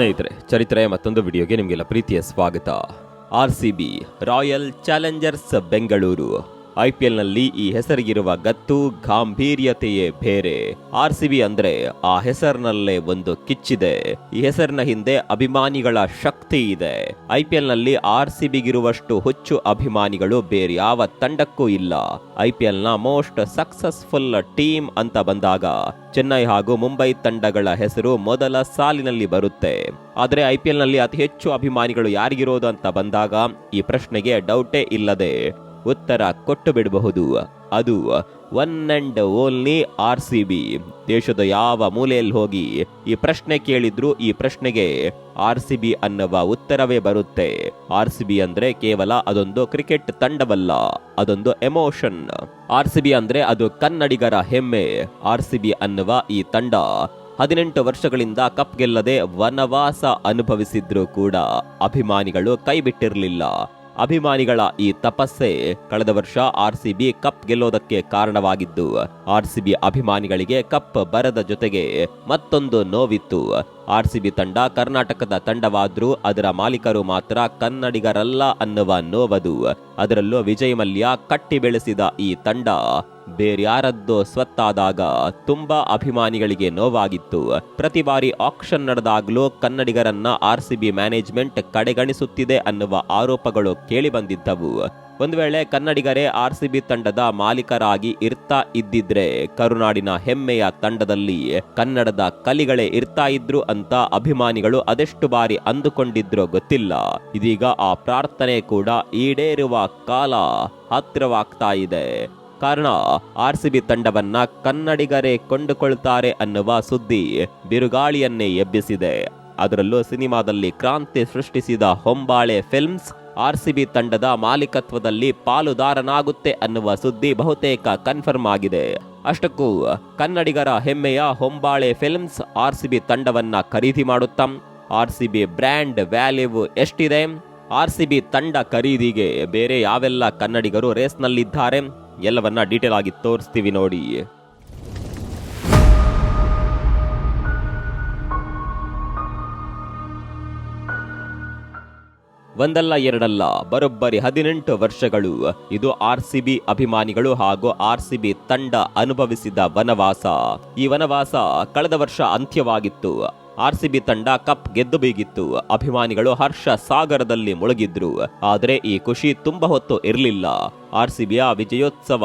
ಸ್ನೇಹಿತರೆ ಚರಿತ್ರೆಯ ಮತ್ತೊಂದು ವಿಡಿಯೋಗೆ ನಿಮಗೆಲ್ಲ ಪ್ರೀತಿಯ ಸ್ವಾಗತ. R C B Royal Challengers Bengaluru I P ಈ ಹೆಸರಿಗಿರುವ ಗತ್ತು ಗಾಂಭೀರ್ಯತೆಯೇ ಬೇರೆ. ಆರ್ ಸಿ ಬಿ ಅಂದ್ರೆ ಆ ಹೆಸರಿನಲ್ಲೇ ಒಂದು ಕಿಚ್ಚಿದೆ. ಈ ಹೆಸರಿನ ಹಿಂದೆ ಅಭಿಮಾನಿಗಳ ಶಕ್ತಿ ಇದೆ. ಐಪಿಎಲ್ನಲ್ಲಿ ಬಿಗಿರುವಷ್ಟು ಹುಚ್ಚು ಅಭಿಮಾನಿಗಳು ಬೇರೆ ಯಾವ ತಂಡಕ್ಕೂ ಇಲ್ಲ. ಐಪಿಎಲ್ನ ಎಲ್ನ ಮೋಸ್ಟ್ ಸಕ್ಸಸ್ಫುಲ್ ಟೀಮ್ ಅಂತ ಬಂದಾಗ ಚೆನ್ನೈ ಹಾಗೂ ಮುಂಬೈ ತಂಡಗಳ ಹೆಸರು ಮೊದಲ ಸಾಲಿನಲ್ಲಿ ಬರುತ್ತೆ. ಆದರೆ ಐಪಿಎಲ್ನಲ್ಲಿ ಅತಿ ಹೆಚ್ಚು ಅಭಿಮಾನಿಗಳು ಯಾರಿಗಿರೋದು ಅಂತ ಬಂದಾಗ ಈ ಪ್ರಶ್ನೆಗೆ ಡೌಟೇ ಇಲ್ಲದೆ ಉತ್ತರ ಕೊಟ್ಟು ಬಿಡಬಹುದು ಅದು one and only R C B. ದೇಶದ ಯಾವ ಮೂಲೆಯಲ್ಲಿ ಹೋಗಿ ಈ ಪ್ರಶ್ನೆ ಕೇಳಿದ್ರು ಈ ಪ್ರಶ್ನೆಗೆ ಆರ್ ಸಿ ಬಿ ಅನ್ನುವ ಉತ್ತರವೇ ಬರುತ್ತೆ. ಆರ್ ಸಿ ಬಿ ಅಂದ್ರೆ ಕೇವಲ ಅದೊಂದು ಕ್ರಿಕೆಟ್ ತಂಡವಲ್ಲ, ಅದೊಂದು ಎಮೋಷನ್. ಆರ್ ಸಿ ಬಿ ಅಂದ್ರೆ ಅದು ಕನ್ನಡಿಗರ ಹೆಮ್ಮೆ. ಆರ್ ಸಿ ಬಿ ಅನ್ನುವ ಈ ತಂಡ ಹದಿನೆಂಟು ವರ್ಷಗಳಿಂದ ಕಪ್ ಗೆಲ್ಲದೆ ವನವಾಸ ಅನುಭವಿಸಿದ್ರು ಕೂಡ ಅಭಿಮಾನಿಗಳು ಕೈ ಬಿಟ್ಟಿರಲಿಲ್ಲ. ಅಭಿಮಾನಿಗಳ ಈ ತಪಸ್ಸೆ ಕಳೆದ ವರ್ಷ ಆರ್ ಸಿಬಿ ಕಪ್ ಗೆಲ್ಲೋದಕ್ಕೆ ಕಾರಣವಾಗಿದ್ದು ಆರ್ ಸಿಬಿ ಅಭಿಮಾನಿಗಳಿಗೆ ಕಪ್ ಬರದ ಜೊತೆಗೆ ಮತ್ತೊಂದು ನೋವಿತ್ತು. ಆರ್ ಸಿಬಿ ತಂಡ ಕರ್ನಾಟಕದ ತಂಡವಾದರೂ ಅದರ ಮಾಲೀಕರು ಮಾತ್ರ ಕನ್ನಡಿಗರಲ್ಲ ಅನ್ನುವ ನೋವದು. ಅದರಲ್ಲೂ ವಿಜಯ್ ಮಲ್ಯ ಕಟ್ಟಿ ಬೆಳೆಸಿದ ಈ ತಂಡ ಬೇರ್ಯಾರದ್ದೋ ಸ್ವತ್ತಾದಾಗ ತುಂಬಾ ಅಭಿಮಾನಿಗಳಿಗೆ ನೋವಾಗಿತ್ತು. ಪ್ರತಿ ಬಾರಿ ಆಕ್ಷನ್ ನಡೆದಾಗಲೂ ಕನ್ನಡಿಗರನ್ನ ಆರ್ ಸಿ ಬಿ ಮ್ಯಾನೇಜ್ಮೆಂಟ್ ಕಡೆಗಣಿಸುತ್ತಿದೆ ಅನ್ನುವ ಆರೋಪಗಳು ಕೇಳಿಬಂದಿದ್ದವು. ಒಂದು ವೇಳೆ ಕನ್ನಡಿಗರೇ ಆರ್ ಸಿ ಬಿ ತಂಡದ ಮಾಲೀಕರಾಗಿ ಇರ್ತಾ ಇದ್ದಿದ್ರೆ ಕರುನಾಡಿನ ಹೆಮ್ಮೆಯ ತಂಡದಲ್ಲಿ ಕನ್ನಡದ ಕಲಿಗಳೇ ಇರ್ತಾ ಇದ್ರು ಅಂತ ಅಭಿಮಾನಿಗಳು ಅದೆಷ್ಟು ಬಾರಿ ಅಂದುಕೊಂಡಿದ್ರೋ ಗೊತ್ತಿಲ್ಲ. ಇದೀಗ ಆ ಪ್ರಾರ್ಥನೆ ಕೂಡ ಈಡೇರುವ ಕಾಲ ಹತ್ತಿರವಾಗ್ತಾ ಇದೆ. ಕಾರಣ ಆರ್ ಸಿ ಬಿ ತಂಡವನ್ನ ಕನ್ನಡಿಗರೇ ಕೊಂಡುಕೊಳ್ತಾರೆ ಅನ್ನುವ ಸುದ್ದಿ ಬಿರುಗಾಳಿಯನ್ನೇ ಎಬ್ಬಿಸಿದೆ. ಅದರಲ್ಲೂ ಸಿನಿಮಾದಲ್ಲಿ ಕ್ರಾಂತಿ ಸೃಷ್ಟಿಸಿದ ಹೊಂಬಾಳೆ ಫಿಲ್ಮ್ಸ್ ಆರ್ ತಂಡದ ಮಾಲೀಕತ್ವದಲ್ಲಿ ಪಾಲುದಾರನಾಗುತ್ತೆ ಅನ್ನುವ ಸುದ್ದಿ ಬಹುತೇಕ ಕನ್ಫರ್ಮ್ ಆಗಿದೆ. ಅಷ್ಟಕ್ಕೂ ಕನ್ನಡಿಗರ ಹೆಮ್ಮೆಯ ಹೊಂಬಾಳೆ ಫಿಲ್ಮ್ಸ್ ಆರ್ ಸಿ ತಂಡವನ್ನ ಖರೀದಿ ಮಾಡುತ್ತಾ. R C B brand value ಎಷ್ಟಿದೆ? ಆರ್ ಸಿ ಬಿ ತಂಡ ಖರೀದಿಗೆ ಬೇರೆ ಯಾವೆಲ್ಲ ಕನ್ನಡಿಗರು ರೇಸ್ನಲ್ಲಿದ್ದಾರೆ ಎಲ್ಲವನ್ನ ಡೀಟೇಲ್ ಆಗಿ ತೋರಿಸ್ತೀವಿ ನೋಡಿ. ಒಂದಲ್ಲ ಎರಡಲ್ಲ, ಬರೋಬ್ಬರಿ ಹದಿನೆಂಟು ವರ್ಷಗಳು. ಇದು ಆರ್ ಸಿ ಬಿ ಅಭಿಮಾನಿಗಳು ಹಾಗೂ ಆರ್ ಸಿ ಬಿ ತಂಡ ಅನುಭವಿಸಿದ ವನವಾಸ. ಈ ವನವಾಸ ಕಳೆದ ವರ್ಷ ಅಂತ್ಯವಾಗಿತ್ತು. ಆರ್ ತಂಡ ಕಪ್ ಗೆದ್ದು ಬೀಗಿತ್ತು. ಅಭಿಮಾನಿಗಳು ಹರ್ಷ ಸಾಗರದಲ್ಲಿ ಮುಳುಗಿದ್ರು. ಆದರೆ ಈ ಖುಷಿ ತುಂಬ ಹೊತ್ತು ಇರಲಿಲ್ಲ. ಆರ್ ಸಿ ವಿಜಯೋತ್ಸವ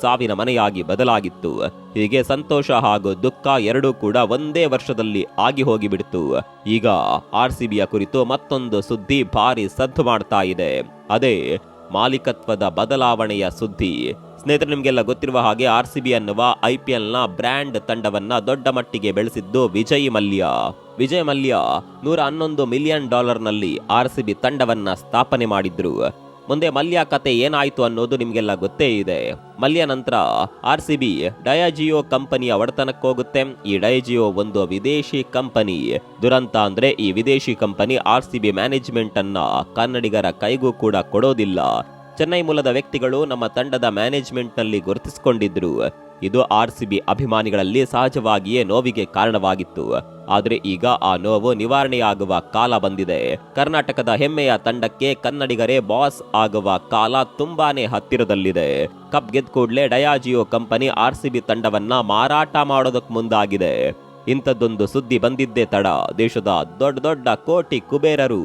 ಸಾವಿನ ಮನೆಯಾಗಿ ಬದಲಾಗಿತ್ತು. ಹೀಗೆ ಸಂತೋಷ ಹಾಗೂ ದುಃಖ ಎರಡೂ ಕೂಡ ಒಂದೇ ವರ್ಷದಲ್ಲಿ ಆಗಿ ಹೋಗಿಬಿಡ್ತು. ಈಗ ಆರ್ ಸಿ ಕುರಿತು ಮತ್ತೊಂದು ಸುದ್ದಿ ಭಾರಿ ಸದ್ದು ಮಾಡ್ತಾ ಇದೆ. ಅದೇ ಮಾಲೀಕತ್ವದ ಬದಲಾವಣೆಯ ಸುದ್ದಿ. ಸ್ನೇಹಿತರೆ, ನಿಮಗೆಲ್ಲ ಗೊತ್ತಿರುವ ಹಾಗೆ ಆರ್ ಸಿ ಬಿ ಅನ್ನುವ ಐ ಪಿ ಎಲ್ನ ಬ್ರ್ಯಾಂಡ್ ತಂಡವನ್ನ ದೊಡ್ಡ ಮಟ್ಟಿಗೆ ಬೆಳೆಸಿದ್ದು ವಿಜಯ್ ಮಲ್ಯ. ವಿಜಯ್ ಮಲ್ಯ ನೂರ ಹನ್ನೊಂದು ಮಿಲಿಯನ್ ಡಾಲರ್ನಲ್ಲಿ ಆರ್ ಸಿ ಬಿ ತಂಡವನ್ನ ಸ್ಥಾಪನೆ ಮಾಡಿದ್ರು. ಮುಂದೆ ಮಲ್ಯ ಕತೆ ಏನಾಯ್ತು ಅನ್ನೋದು ನಿಮಗೆಲ್ಲ ಗೊತ್ತೇ ಇದೆ. ಮಲ್ಯ ನಂತರ ಆರ್ ಸಿ ಬಿ ಡಯಾಜಿಯೋ ಕಂಪನಿಯ ಒಡೆತನಕ್ಕೋಗುತ್ತೆ ಈ ಡಯಾಜಿಯೋ ಒಂದು ವಿದೇಶಿ ಕಂಪನಿ. ದುರಂತ ಅಂದ್ರೆ ಈ ವಿದೇಶಿ company R C B management ಅನ್ನ ಕನ್ನಡಿಗರ ಕೈಗೂ ಕೂಡ ಕೊಡೋದಿಲ್ಲ. ಚೆನ್ನೈ ಮೂಲದ ವ್ಯಕ್ತಿಗಳು ನಮ್ಮ ತಂಡದ ಮ್ಯಾನೇಜ್ಮೆಂಟ್ನಲ್ಲಿ ಗುರುತಿಸಿಕೊಂಡಿದ್ದರು. ಇದು ಆರ್ ಸಿ ಬಿ ಅಭಿಮಾನಿಗಳಲ್ಲಿ ಸಹಜವಾಗಿಯೇ ನೋವಿಗೆ ಕಾರಣವಾಗಿತ್ತು. ಆದರೆ ಈಗ ಆ ನೋವು ನಿವಾರಣೆಯಾಗುವ ಕಾಲ ಬಂದಿದೆ. ಕರ್ನಾಟಕದ ಹೆಮ್ಮೆಯ ತಂಡಕ್ಕೆ ಕನ್ನಡಿಗರೇ ಬಾಸ್ ಆಗುವ ಕಾಲ ತುಂಬಾನೇ ಹತ್ತಿರದಲ್ಲಿದೆ. ಕಪ್ ಗೆದ್ದ ಕೂಡಲೇ Diageo company R C B ತಂಡವನ್ನ ಮಾರಾಟ ಮಾಡೋದಕ್ಕೆ ಮುಂದಾಗಿದೆ. ಇಂಥದ್ದೊಂದು ಸುದ್ದಿ ಬಂದಿದ್ದೇ ತಡ. ದೇಶದ ದೊಡ್ಡ ದೊಡ್ಡ ಕೋಟಿ ಕುಬೇರರು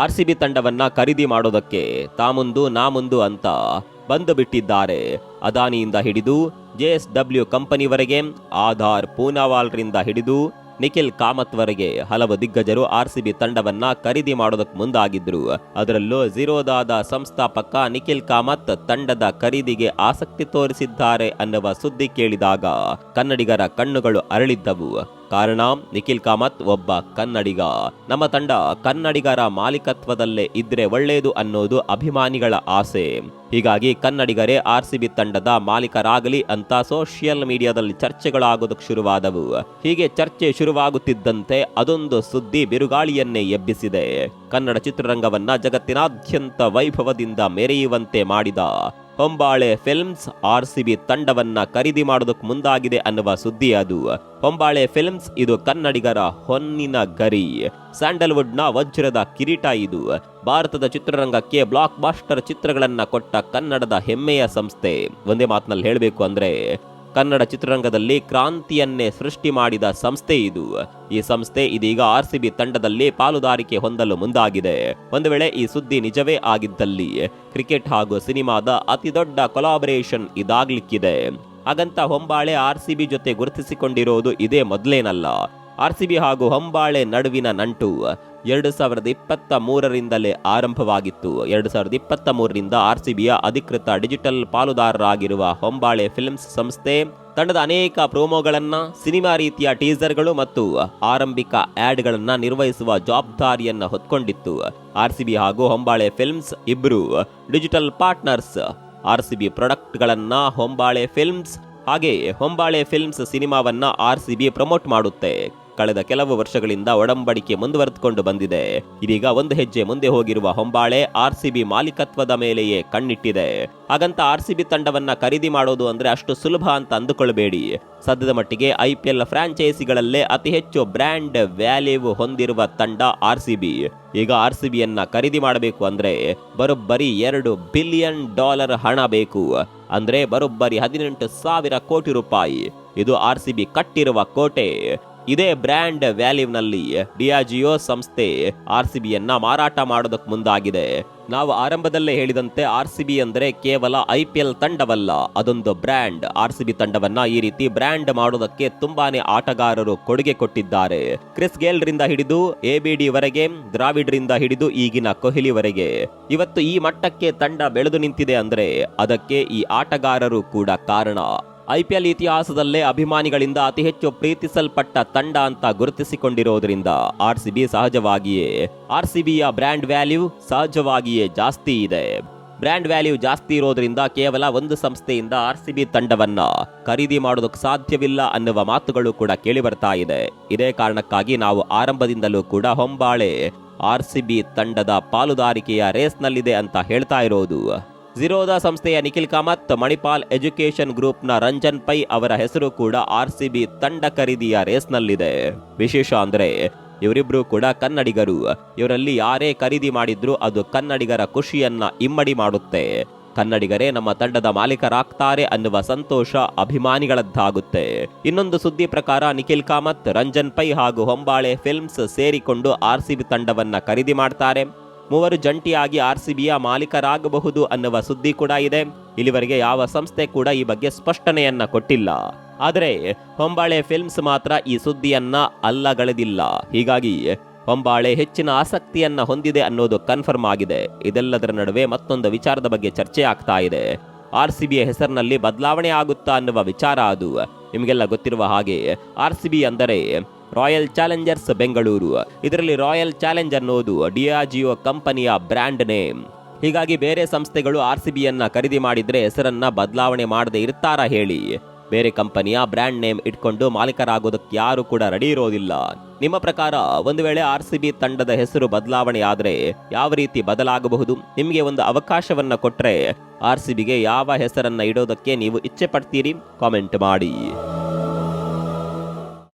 ಆರ್ ಸಿ ಬಿ ತಂಡವನ್ನ ಖರೀದಿ ಮಾಡೋದಕ್ಕೆ ತಾಮುಂದು ನಾ ಮುಂದು ಅಂತ ಬಂದು ಬಿಟ್ಟಿದ್ದಾರೆ ಅದಾನಿಯಿಂದ ಹಿಡಿದು ಜೆ ಎಸ್ ಡಬ್ಲ್ಯೂ ಕಂಪನಿವರೆಗೆ ಆಧಾರ್ ಪೂನಾವಾಲ್ರಿಂದ ಹಿಡಿದು ನಿಖಿಲ್ ಕಾಮತ್ವರೆಗೆ ಹಲವು ದಿಗ್ಗಜರು ಆರ್ ಸಿ ಬಿ ತಂಡವನ್ನ ಖರೀದಿ ಮಾಡೋದಕ್ಕೆ ಮುಂದಾಗಿದ್ರು. ಅದರಲ್ಲೂ ಝೀರೋದಾದ ಸಂಸ್ಥಾಪಕ ನಿಖಿಲ್ ಕಾಮತ್ ತಂಡದ ಖರೀದಿಗೆ ಆಸಕ್ತಿ ತೋರಿಸಿದ್ದಾರೆ ಅನ್ನುವ ಸುದ್ದಿ ಕೇಳಿದಾಗ ಕನ್ನಡಿಗರ ಕಣ್ಣುಗಳು ಅರಳಿದ್ದವು. ಕಾರಣ ನಿಖಿಲ್ ಕಾಮತ್ ಒಬ್ಬ ಕನ್ನಡಿಗ. ನಮ್ಮ ತಂಡ ಕನ್ನಡಿಗರ ಮಾಲೀಕತ್ವದಲ್ಲೇ ಇದ್ರೆ ಒಳ್ಳೆಯದು ಅನ್ನೋದು ಅಭಿಮಾನಿಗಳ ಆಸೆ. ಹೀಗಾಗಿ ಕನ್ನಡಿಗರೇ ಆರ್ ಸಿ ತಂಡದ ಮಾಲೀಕರಾಗಲಿ ಅಂತ ಸೋಷಿಯಲ್ ಮೀಡಿಯಾದಲ್ಲಿ ಚರ್ಚೆಗಳಾಗೋದಕ್ಕೆ ಶುರುವಾದವು. ಹೀಗೆ ಚರ್ಚೆ ಶುರುವಾಗುತ್ತಿದ್ದಂತೆ ಅದೊಂದು ಸುದ್ದಿ ಬಿರುಗಾಳಿಯನ್ನೇ ಎಬ್ಬಿಸಿದೆ. ಕನ್ನಡ ಚಿತ್ರರಂಗವನ್ನ ಜಗತ್ತಿನಾದ್ಯಂತ ವೈಭವದಿಂದ ಮೆರೆಯುವಂತೆ ಮಾಡಿದ Hombale films R C B ತಂಡವನ್ನ ಖರೀದಿ ಮಾಡೋದಕ್ಕೆ ಮುಂದಾಗಿದೆ ಅನ್ನುವ ಸುದ್ದಿ ಅದು. ಹೊಂಬಾಳೆ ಫಿಲ್ಮ್ಸ್ ಇದು ಕನ್ನಡಿಗರ ಹೊನ್ನಿನ ಗರಿ. ಸ್ಯಾಂಡಲ್ವುಡ್ನ ವಜ್ರದ ಕಿರೀಟ ಇದು. ಭಾರತದ ಚಿತ್ರರಂಗಕ್ಕೆ ಬ್ಲಾಕ್ ಬಾಸ್ಟರ್ ಚಿತ್ರಗಳನ್ನ ಕೊಟ್ಟ ಕನ್ನಡದ ಹೆಮ್ಮೆಯ ಸಂಸ್ಥೆ. ಒಂದೇ ಮಾತಿನಲ್ಲಿ ಹೇಳಬೇಕು ಅಂದ್ರೆ ಕನ್ನಡ ಚಿತ್ರರಂಗದಲ್ಲಿ ಕ್ರಾಂತಿಯನ್ನೇ ಸೃಷ್ಟಿ ಮಾಡಿದ ಸಂಸ್ಥೆ ಇದು. ಈ ಸಂಸ್ಥೆ ಇದೀಗ ಆರ್ ಸಿ ಬಿ ತಂಡದಲ್ಲಿ ಪಾಲುದಾರಿಕೆ ಹೊಂದಲು ಮುಂದಾಗಿದೆ. ಒಂದು ವೇಳೆ ಈ ಸುದ್ದಿ ನಿಜವೇ ಆಗಿದ್ದಲ್ಲಿ, ಕ್ರಿಕೆಟ್ ಹಾಗೂ ಸಿನಿಮಾದ ಅತಿದೊಡ್ಡ ಕೊಲಾಬರೇಷನ್ ಇದಾಗ್ಲಿಕ್ಕಿದೆ. ಹಾಗಂತ ಹೊಂಬಾಳೆ ಆರ್ ಸಿ ಬಿ ಜೊತೆ ಗುರುತಿಸಿಕೊಂಡಿರೋದು ಇದೇ ಮೊದಲೇನಲ್ಲ. ಆರ್ ಸಿ ಬಿ ಹಾಗೂ ಹೊಂಬಾಳೆ ನಡುವಿನ ನಂಟು. ಎರಡು ಸಾವಿರದ ಇಪ್ಪತ್ತ ಮೂರರಿಂದಲೇ ಆರಂಭವಾಗಿತ್ತು. ಎರಡು ಸಾವಿರದ ಇಪ್ಪತ್ತ ಮೂರರಿಂದ ಆರ್ ಸಿ ಬಿಯ ಅಧಿಕೃತ ಡಿಜಿಟಲ್ ಪಾಲುದಾರರಾಗಿರುವ ಹೊಂಬಾಳೆ ಫಿಲ್ಮ್ಸ್ ಸಂಸ್ಥೆ ತಂಡದ ಅನೇಕ ಪ್ರೋಮೋಗಳನ್ನು, ಸಿನಿಮಾ ರೀತಿಯ ಟೀಸರ್ಗಳು ಮತ್ತು ಆರಂಭಿಕ ಆಡ್ಗಳನ್ನ ನಿರ್ವಹಿಸುವ ಜವಾಬ್ದಾರಿಯನ್ನು ಹೊತ್ಕೊಂಡಿತ್ತು. ಆರ್ ಸಿ ಬಿ ಹಾಗೂ ಹೊಂಬಾಳೆ ಫಿಲ್ಮ್ಸ್ ಇಬ್ಬರು digital partners. R C B ಪ್ರಾಡಕ್ಟ್ಗಳನ್ನು ಹೊಂಬಾಳೆ ಫಿಲ್ಮ್ಸ್ ಹಾಗೆ ಹೊಂಬಾಳೆ ಫಿಲ್ಮ್ಸ್ ಸಿನಿಮಾವನ್ನ ಆರ್ ಸಿ ಬಿ ಪ್ರಮೋಟ್ ಮಾಡುತ್ತೆ. ಕಳೆದ ಕೆಲವು ವರ್ಷಗಳಿಂದ ಒಡಂಬಡಿಕೆ ಮುಂದುವರೆದುಕೊಂಡು ಬಂದಿದೆ. ಇದೀಗ ಒಂದು ಹೆಜ್ಜೆ ಮುಂದೆ ಹೋಗಿರುವ ಹೊಂಬಾಳೆ ಆರ್ಸಿಬಿ ಮಾಲೀಕತ್ವದ ಮೇಲೆಯೇ ಕಣ್ಣಿಟ್ಟಿದೆ. ಹಾಗಂತ ಆರ್ಸಿಬಿ ತಂಡವನ್ನ ಖರೀದಿ ಮಾಡೋದು ಅಂದ್ರೆ ಅಷ್ಟು ಸುಲಭ ಅಂತ ಅಂದುಕೊಳ್ಬೇಡಿ. ಸದ್ಯದ ಮಟ್ಟಿಗೆ ಐಪಿಎಲ್ ಫ್ರಾಂಚೈಸಿಗಳಲ್ಲೇ ಅತಿ ಹೆಚ್ಚು ಬ್ರ್ಯಾಂಡ್ ವ್ಯಾಲ್ಯೂ ಹೊಂದಿರುವ ತಂಡ ಆರ್ಸಿಬಿ. ಈಗ ಆರ್ಸಿಬಿಯನ್ನ ಖರೀದಿ ಮಾಡಬೇಕು ಅಂದ್ರೆ ಬರೋಬ್ಬರಿ ಎರಡು ಬಿಲಿಯನ್ ಡಾಲರ್ ಹಣ ಬೇಕು. ಅಂದ್ರೆ ಬರೋಬ್ಬರಿ ಹದಿನೆಂಟು ಸಾವಿರ ಕೋಟಿ ರೂಪಾಯಿ. ಇದು ಆರ್ ಕಟ್ಟಿರುವ ಕೋಟೆ. ಇದೇ ಬ್ರ್ಯಾಂಡ್ ವ್ಯಾಲ್ಯೂನಲ್ಲಿ ಡಿಯಾಜಿಯೋ ಸಂಸ್ಥೆ ಆರ್ ಸಿ ಬಿಯನ್ನ ಮಾರಾಟ ಮಾಡೋದಕ್ಕೆ ಮುಂದಾಗಿದೆ. ನಾವು ಆರಂಭದಲ್ಲೇ ಹೇಳಿದಂತೆ ಆರ್ ಸಿ ಬಿ ಅಂದ್ರೆ ಕೇವಲ ಐ ಪಿ ಎಲ್ ತಂಡವಲ್ಲ, ಅದೊಂದು ಬ್ರ್ಯಾಂಡ್. ಆರ್ ಸಿ ಬಿ ತಂಡವನ್ನ ಈ ರೀತಿ ಬ್ರ್ಯಾಂಡ್ ಮಾಡೋದಕ್ಕೆ ತುಂಬಾನೇ ಆಟಗಾರರು ಕೊಡುಗೆ ಕೊಟ್ಟಿದ್ದಾರೆ. ಕ್ರಿಸ್ ಗೇಲ್ ರಿಂದ ಹಿಡಿದು ಎ ಬಿ ಡಿ ವರೆಗೆ, ದ್ರಾವಿಡ್ರಿಂದ ಹಿಡಿದು ಈಗಿನ ಕೊಹ್ಲಿವರೆಗೆ ಇವತ್ತು ಈ ಮಟ್ಟಕ್ಕೆ ತಂಡ ಬೆಳೆದು ನಿಂತಿದೆ ಅಂದ್ರೆ ಅದಕ್ಕೆ ಈ ಆಟಗಾರರು ಕೂಡ ಕಾರಣ. ಐಪಿಎಲ್ ಇತಿಹಾಸದಲ್ಲೇ ಅಭಿಮಾನಿಗಳಿಂದ ಅತಿ ಹೆಚ್ಚು ಪ್ರೀತಿಸಲ್ಪಟ್ಟ ತಂಡ ಅಂತ ಗುರುತಿಸಿಕೊಂಡಿರೋದ್ರಿಂದ ಆರ್ ಸಿ ಬಿ ಸಹಜವಾಗಿಯೇ, ಆರ್ ಸಿ ಬಿಯ ಬ್ರ್ಯಾಂಡ್ ವ್ಯಾಲ್ಯೂ ಸಹಜವಾಗಿಯೇ ಜಾಸ್ತಿ ಇದೆ. ಬ್ರ್ಯಾಂಡ್ ವ್ಯಾಲ್ಯೂ ಜಾಸ್ತಿ ಇರೋದ್ರಿಂದ ಕೇವಲ ಒಂದು ಸಂಸ್ಥೆಯಿಂದ ಆರ್ ಸಿ ಬಿ ತಂಡವನ್ನ ಖರೀದಿ ಮಾಡೋದಕ್ಕೆ ಸಾಧ್ಯವಿಲ್ಲ ಅನ್ನುವ ಮಾತುಗಳು ಕೂಡ ಕೇಳಿ ಬರ್ತಾ ಇದೆ. ಇದೇ ಕಾರಣಕ್ಕಾಗಿ ನಾವು ಆರಂಭದಿಂದಲೂ ಕೂಡ ಹೊಂಬಾಳೆ ಆರ್ ಸಿ ಬಿ ತಂಡದ ಪಾಲುದಾರಿಕೆಯ ರೇಸ್ನಲ್ಲಿದೆ ಅಂತ ಹೇಳ್ತಾ ಇರೋದು. ಜಿರೋದಾ ಸಂಸ್ಥೆಯ ನಿಖಿಲ್ ಕಾಮತ್, ಮಣಿಪಾಲ್ ಎಜುಕೇಶನ್ ಗ್ರೂಪ್ನ ರಂಜನ್ ಪೈ ಅವರ ಹೆಸರು ಕೂಡ ಆರ್ ಸಿ ಬಿ ತಂಡ ಖರೀದಿಯ ರೇಸ್ನಲ್ಲಿದೆ. ವಿಶೇಷ ಅಂದ್ರೆ, ಇವರಿಬ್ರು ಕೂಡ ಕನ್ನಡಿಗರು. ಇವರಲ್ಲಿ ಯಾರೇ ಖರೀದಿ ಮಾಡಿದ್ರು ಅದು ಕನ್ನಡಿಗರ ಖುಷಿಯನ್ನ ಇಮ್ಮಡಿ ಮಾಡುತ್ತೆ. ಕನ್ನಡಿಗರೇ ನಮ್ಮ ತಂಡದ ಮಾಲೀಕರಾಗ್ತಾರೆ ಅನ್ನುವ ಸಂತೋಷ ಅಭಿಮಾನಿಗಳದ್ದಾಗುತ್ತೆ. ಇನ್ನೊಂದು ಸುದ್ದಿ ಪ್ರಕಾರ, ನಿಖಿಲ್ ಕಾಮತ್, ರಂಜನ್ ಪೈ ಹಾಗೂ ಹೊಂಬಾಳೆ ಫಿಲ್ಮ್ಸ್ ಸೇರಿಕೊಂಡು ಆರ್ ಸಿ ಬಿ ತಂಡವನ್ನ ಖರೀದಿ ಮಾಡ್ತಾರೆ. ಮೂವರು ಜಂಟಿಯಾಗಿ ಆರ್ ಸಿ ಬಿಯ ಮಾಲೀಕರಾಗಬಹುದು ಅನ್ನುವ ಸುದ್ದಿ ಕೂಡ ಇದೆ. ಇಲ್ಲಿವರೆಗೆ ಯಾವ ಸಂಸ್ಥೆ ಕೂಡ ಈ ಬಗ್ಗೆ ಸ್ಪಷ್ಟನೆಯನ್ನ ಕೊಟ್ಟಿಲ್ಲ. ಆದರೆ ಹೊಂಬಾಳೆ ಫಿಲ್ಮ್ಸ್ ಮಾತ್ರ ಈ ಸುದ್ದಿಯನ್ನ ಅಲ್ಲಗಳೆದಿಲ್ಲ. ಹೀಗಾಗಿ ಹೊಂಬಾಳೆ ಹೆಚ್ಚಿನ ಆಸಕ್ತಿಯನ್ನ ಹೊಂದಿದೆ ಅನ್ನೋದು ಕನ್ಫರ್ಮ್ ಆಗಿದೆ. ಇದೆಲ್ಲದರ ನಡುವೆ ಮತ್ತೊಂದು ವಿಚಾರದ ಬಗ್ಗೆ ಚರ್ಚೆ ಆಗ್ತಾ ಇದೆ. ಆರ್ ಸಿ ಬಿಯ ಹೆಸರಿನಲ್ಲಿ ಬದಲಾವಣೆ ಆಗುತ್ತಾ ಅನ್ನುವ ವಿಚಾರ ಅದು. ನಿಮಗೆಲ್ಲ ಗೊತ್ತಿರುವ ಹಾಗೆ ಆರ್ ಸಿ ಬಿ ಅಂದರೆ ರಾಯಲ್ ಚಾಲೆಂಜರ್ಸ್ ಬೆಂಗಳೂರು ಇದರಲ್ಲಿ ರಾಯಲ್ ಚಾಲೆಂಜ್ ಅನ್ನೋದು ಡಿಯಾಜಿಯೋ ಕಂಪನಿಯ ಬ್ರ್ಯಾಂಡ್ ನೇಮ್ ಹೀಗಾಗಿ ಬೇರೆ ಸಂಸ್ಥೆಗಳು ಆರ್ ಸಿ ಬಿಯನ್ನ ಖರೀದಿ ಮಾಡಿದ್ರೆ ಹೆಸರನ್ನ ಬದಲಾವಣೆ ಮಾಡದೆ ಇರ್ತಾರಾ ಹೇಳಿ. ಬೇರೆ ಕಂಪನಿಯ ಬ್ರ್ಯಾಂಡ್ ನೇಮ್ ಇಟ್ಕೊಂಡು ಮಾಲೀಕರಾಗೋದಕ್ಕೆ ಯಾರು ಕೂಡ ರೆಡಿ ಇರೋದಿಲ್ಲ. ನಿಮ್ಮ ಪ್ರಕಾರ ಒಂದು ವೇಳೆ ಆರ್ ಸಿ ಬಿ ತಂಡದ ಹೆಸರು ಬದಲಾವಣೆ ಆದ್ರೆ ಯಾವ ರೀತಿ ಬದಲಾಗಬಹುದು? ನಿಮಗೆ ಒಂದು ಅವಕಾಶವನ್ನ ಕೊಟ್ರೆ ಆರ್ ಸಿ ಬಿಗೆ ಯಾವ ಹೆಸರನ್ನ ಇಡೋದಕ್ಕೆ ನೀವು ಇಚ್ಛೆ ಪಡ್ತೀರಿ? ಕಾಮೆಂಟ್ ಮಾಡಿ.